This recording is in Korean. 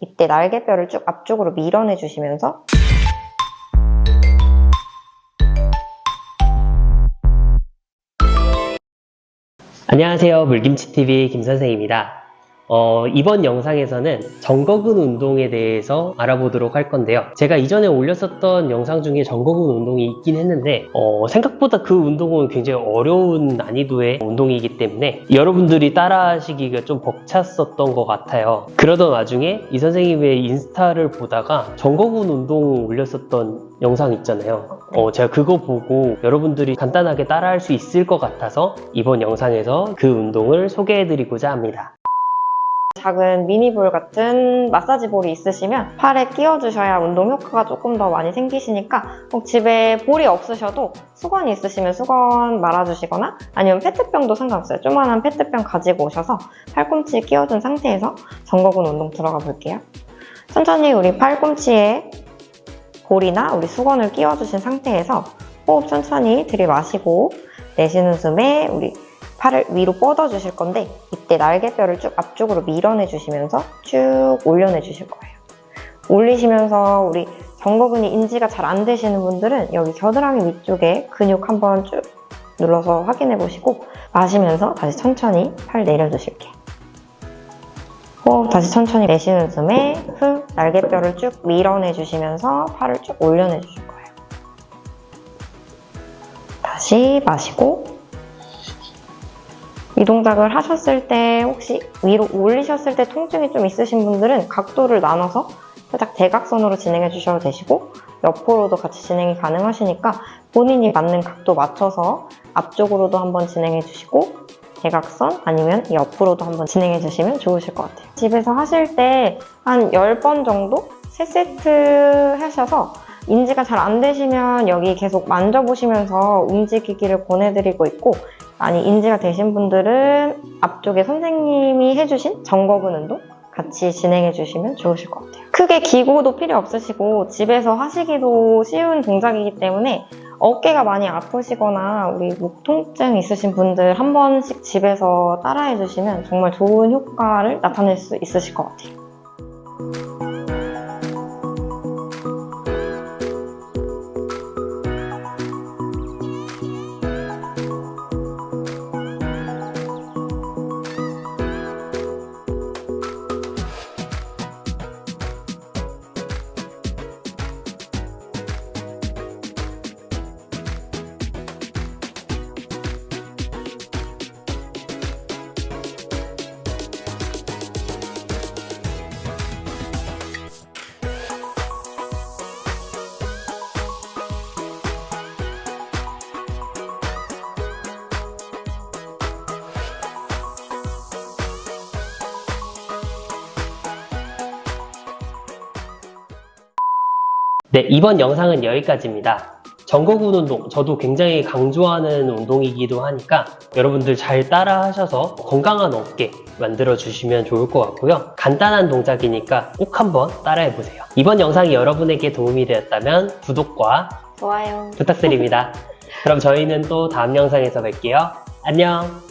이때 날개뼈를 쭉 앞쪽으로 밀어내 주시면서 안녕하세요. 물김치TV 김선생입니다. 어, 이번 영상에서는 정거근 운동에 대해서 알아보도록 할 건데요. 제가 이전에 올렸었던 영상 중에 정거근 운동이 있긴 했는데, 어, 생각보다 그 운동은 굉장히 어려운 난이도의 운동이기 때문에 여러분들이 따라 하시기가 좀 벅찼었던 것 같아요. 그러던 와중에 이 선생님의 인스타를 보다가 정거근 운동 올렸었던 영상 있잖아요. 어, 제가 그거 보고 여러분들이 간단하게 따라 할 수 있을 것 같아서 이번 영상에서 그 운동을 소개해 드리고자 합니다. 작은 미니볼 같은 마사지 볼이 있으시면 팔에 끼워주셔야 운동 효과가 조금 더 많이 생기시니까 꼭 집에 볼이 없으셔도 수건이 있으시면 수건 말아주시거나 아니면 페트병도 상관없어요. 조그만한 페트병 가지고 오셔서 팔꿈치에 끼워준 상태에서 정거근 운동 들어가 볼게요. 천천히 우리 팔꿈치에 볼이나 우리 수건을 끼워주신 상태에서 호흡 천천히 들이마시고 내쉬는 숨에 우리 팔을 위로 뻗어 주실 건데 이때 날개뼈를 쭉 앞쪽으로 밀어내 주시면서 쭉 올려내 주실 거예요. 올리시면서 우리 정거근이 인지가 잘 안 되시는 분들은 여기 겨드랑이 위쪽에 근육 한번 쭉 눌러서 확인해 보시고 마시면서 다시 천천히 팔 내려주실게요. 호흡 다시 천천히 내쉬는 숨에 후 날개뼈를 쭉 밀어내 주시면서 팔을 쭉 올려내 주실 거예요. 다시 마시고 이 동작을 하셨을 때 혹시 위로 올리셨을 때 통증이 좀 있으신 분들은 각도를 나눠서 살짝 대각선으로 진행해 주셔도 되시고 옆으로도 같이 진행이 가능하시니까 본인이 맞는 각도 맞춰서 앞쪽으로도 한번 진행해 주시고 대각선 아니면 옆으로도 한번 진행해 주시면 좋으실 것 같아요. 집에서 하실 때 한 10번 정도 3세트 하셔서 인지가 잘 안 되시면 여기 계속 만져보시면서 움직이기를 권해드리고 있고 많이 인지가 되신 분들은 앞쪽에 선생님이 해주신 정거근 운동 같이 진행해 주시면 좋으실 것 같아요. 크게 기구도 필요 없으시고 집에서 하시기도 쉬운 동작이기 때문에 어깨가 많이 아프시거나 우리 목 통증 있으신 분들 한 번씩 집에서 따라해 주시면 정말 좋은 효과를 나타낼 수 있으실 것 같아요. 네, 이번 영상은 여기까지입니다. 정거근 운동, 저도 굉장히 강조하는 운동이기도 하니까 여러분들 잘 따라 하셔서 건강한 어깨 만들어 주시면 좋을 것 같고요. 간단한 동작이니까 꼭 한번 따라해 보세요. 이번 영상이 여러분에게 도움이 되었다면 구독과 좋아요. 부탁드립니다. 그럼 저희는 또 다음 영상에서 뵐게요. 안녕!